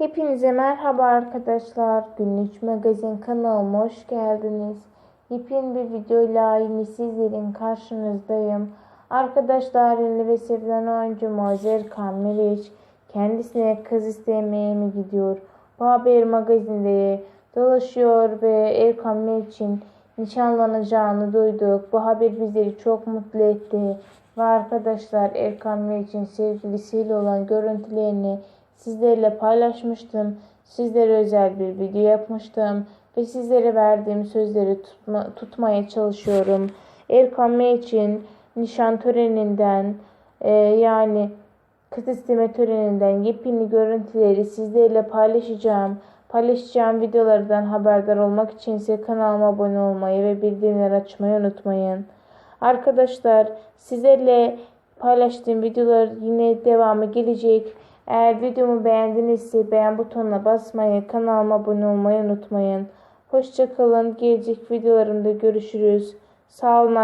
Hepinize merhaba arkadaşlar. Günlük Magazin kanalıma hoş geldiniz. Yepyeni bir videoyla yine sizlerin karşınızdayım. Arkadaşlar ünlü ve sevilen oyuncu Mozer Meriç kendisine kız istemeye mi gidiyor? Bu haber magazinde dolaşıyor ve Erkan Meriç'in nişanlanacağını duyduk. Bu haber bizleri çok mutlu etti. Ve arkadaşlar Erkan Meriç'in sevgilisiyle olan görüntülerini sizlerle paylaşmıştım. Sizlere özel bir video yapmıştım. Ve sizlere verdiğim sözleri tutma, tutmaya çalışıyorum. Erkan Meriç'in nişan töreninden e, yani kız isteme töreninden yepyeni görüntüleri sizlerle paylaşacağım. Paylaşacağım videolardan haberdar olmak için ise kanalıma abone olmayı ve bildirimleri açmayı unutmayın. Arkadaşlar sizlerle paylaştığım videolar yine devamı gelecek. Eğer videomu beğendinizse beğen butonuna basmayı, kanalıma abone olmayı unutmayın. Hoşçakalın. Gelecek videolarımda görüşürüz. Sağ olun.